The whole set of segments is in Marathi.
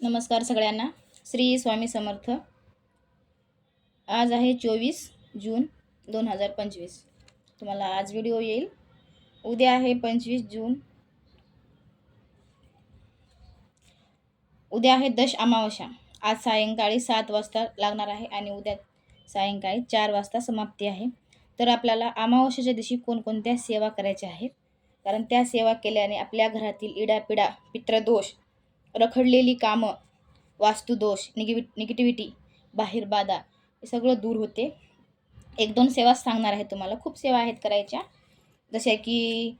नमस्कार सगळ्यांना. श्री स्वामी समर्थ. आज आहे चोवीस जून दोन हजार पंचवीस. तुम्हाला आज व्हिडिओ येईल. उद्या आहे पंचवीस जून. उद्या आहे दश अमावस्या. आज सायंकाळी सात वाजता लागणार आहे आणि उद्या सायंकाळी चार वाजता समाप्ती आहे. तर आपल्याला अमावस्याच्या दिवशी कोणकोणत्या सेवा करायच्या आहेत? कारण त्या सेवा केल्याने आपल्या घरातील इडापिडा पित्रदोष रखडलेली कामं वास्तुदोष निगेवि निगेटिव्हिटी बाहेर बाधा हे सगळं दूर होते. एक दोन सेवा सांगणार आहे तुम्हाला. खूप सेवा आहेत करायच्या. जशा की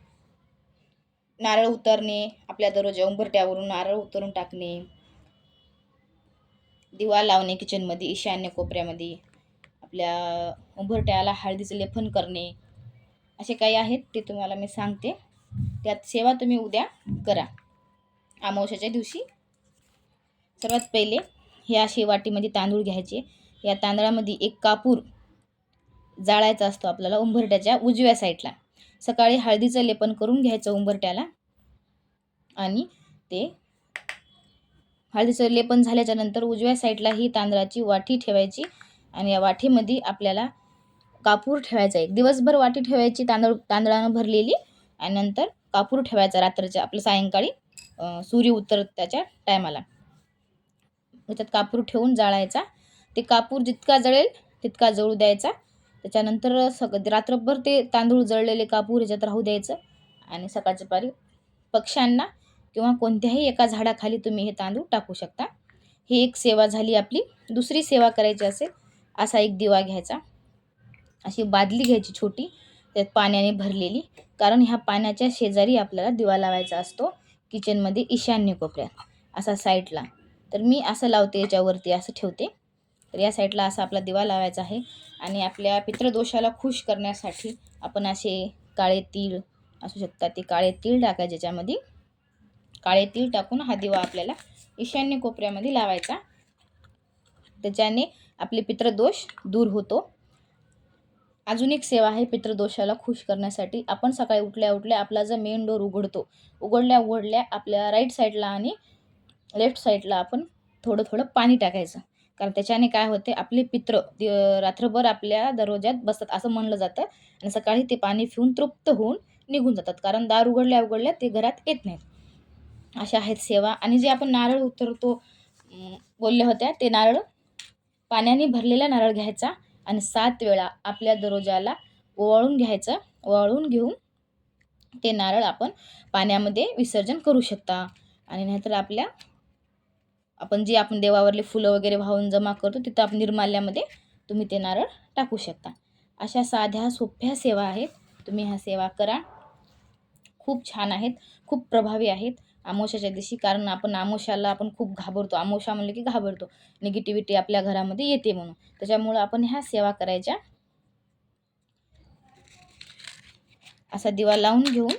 नारळ उतरणे आपल्या दररोज उंबरट्यावरून नारळ उतरून टाकणे दिवा लावणे किचनमध्ये ईशान्य कोपऱ्यामध्ये आपल्या उंबरट्याला हळदीचं लेपन करणे असे काही आहेत ते तुम्हाला मी सांगते. त्यात सेवा तुम्ही उद्या करा. अमावश्याच्या दिवशी. सर्वात पहिले हे अशी वाटीमध्ये तांदूळ घ्यायचे. या तांदळामध्ये एक कापूर जाळायचा असतो आपल्याला उंबरट्याच्या उजव्या साईडला. सकाळी हळदीचं लेपन करून घ्यायचं उंबरट्याला आणि ते हळदीचं लेपन झाल्याच्यानंतर उजव्या साईडला ही तांदळाची वाटी ठेवायची. आणि या वाटीमध्ये आपल्याला कापूर ठेवायचा एक. दिवसभर वाटी ठेवायची तांदूळ तांदळानं भरलेली. आणि नंतर कापूर ठेवायचा रात्रीच्या आपलं सायंकाळी सूर्य उतरत्याच्या टायमाला. त्याच्यात कापूर ठेवून जाळायचा. ते कापूर जितका जळेल तितका जळू द्यायचा. त्याच्यानंतर सग रात्रभर ते तांदूळ जळलेले कापूर ह्याच्यात राहू द्यायचं. आणि सकाळच्या पारी पक्ष्यांना किंवा कोणत्याही एका झाडाखाली तुम्ही हे तांदूळ टाकू शकता. ही एक सेवा झाली आपली. दुसरी सेवा करायची असेल असा एक दिवा घ्यायचा. अशी बादली घ्यायची छोटी त्यात पाण्याने भरलेली. कारण ह्या पाण्याच्या शेजारी आपल्याला दिवा लावायचा असतो. किचनमध्ये ईशान्य कोपऱ्यात असा साईडला. तर मी असं लावते याच्यावरती असं ठेवते. तर या साईडला असा आपला दिवा लावायचा आहे आणि आपल्या पितृदोषाला खुश करण्यासाठी आपण असे काळे तीळ असू शकतात ते काळे तीळ टाकायचे ज्याच्यामध्ये काळे तीळ टाकून हा दिवा आपल्याला ईशान्य कोपऱ्यामध्ये लावायचा. त्याच्याने आपले पितृदोष दूर होतो. अजून एक सेवा आहे पितृदोषाला खुश करण्यासाठी. आपण सकाळी उठल्या उठल्या आपला जो मेन डोर उघडतो उघडल्या उघडल्या आपल्या राईट साईडला आणि लेफ्ट साईडला आपण थोडं थोडं पाणी टाकायचं. कारण त्याच्याने काय होते आपले पित्र रात्रभर आपल्या दरवाज्यात बसतात असं म्हणलं जातं. आणि सकाळी ते पाणी पिऊन तृप्त होऊन निघून जातात. कारण दार उघडल्या उघडल्या ते घरात येत नाहीत. अशा आहेत सेवा. आणि जे आपण नारळ उतरतो बोलल्या होत्या ते नारळ पाण्याने भरलेला नारळ घ्यायचा. आणि सात वेळा आपल्या दरवाजाला ओवाळून घ्यायचं. ओवाळून घेऊन ते नारळ आपण पाण्यामध्ये विसर्जन करू शकता. आणि नाहीतर आपल्या आपण जे आपण देवावरले फुलं वगैरे वाहून जमा करतो तिथं आपण निर्माल्यामध्ये तुम्ही ते नारळ टाकू शकता. अशा साध्या सोप्या सेवा आहेत. तुम्ही ह्या सेवा करा. खूप छान आहेत. खूप प्रभावी आहेत. आमोशाच्या दिवशी कारण आपण आमोशाला आपण खूप घाबरतो. आमोशा म्हणलं की घाबरतो. निगेटिव्हिटी आपल्या घरामध्ये येते म्हणून. त्याच्यामुळं आपण ह्या सेवा करायच्या. असा दिवा लावून घेऊन.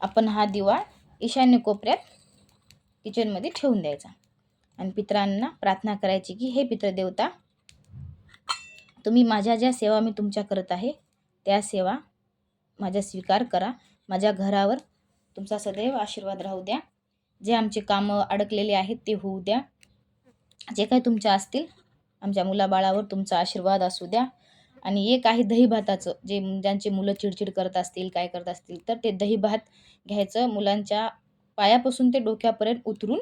आपण हा दिवा ईशान्य कोपऱ्यात किचनमध्ये ठेवून द्यायचा. आणि पित्रांना प्रार्थना करायची की हे पित्रदेवता तुम्ही माझ्या ज्या सेवा मी तुमच्या करत आहे त्या सेवा माझ्या स्वीकार करा. माझ्या घरावर तुमचा सदैव आशीर्वाद राहू द्या. जे आमचे कामं अडकलेले आहेत ते होऊ द्या. जे काही तुमच्या असतील आमच्या मुलाबाळावर तुमचा आशीर्वाद असू द्या. आणि एक आहे दही भाताचं जे ज्यांचे मुलं चिडचिड करत असतील काय करत असतील तर ते दही भात घ्यायचं. मुलांच्या पायापासून ते डोक्यापर्यंत उतरून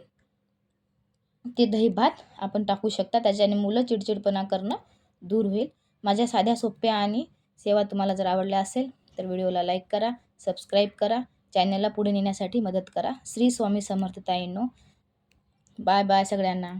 ते दही भात आपण टाकू शकता. त्याच्याने मुलं चिडचिडपणा करणं दूर होईल. माझ्या साध्या सोप्या आणि सेवा तुम्हाला जर आवडल्या असेल तर व्हिडिओला लाईक करा सबस्क्राईब करा चॅनलला पुढे नेण्यासाठी मदत करा. श्री स्वामी समर्थ ताईंनो बाय बाय सगळ्यांना.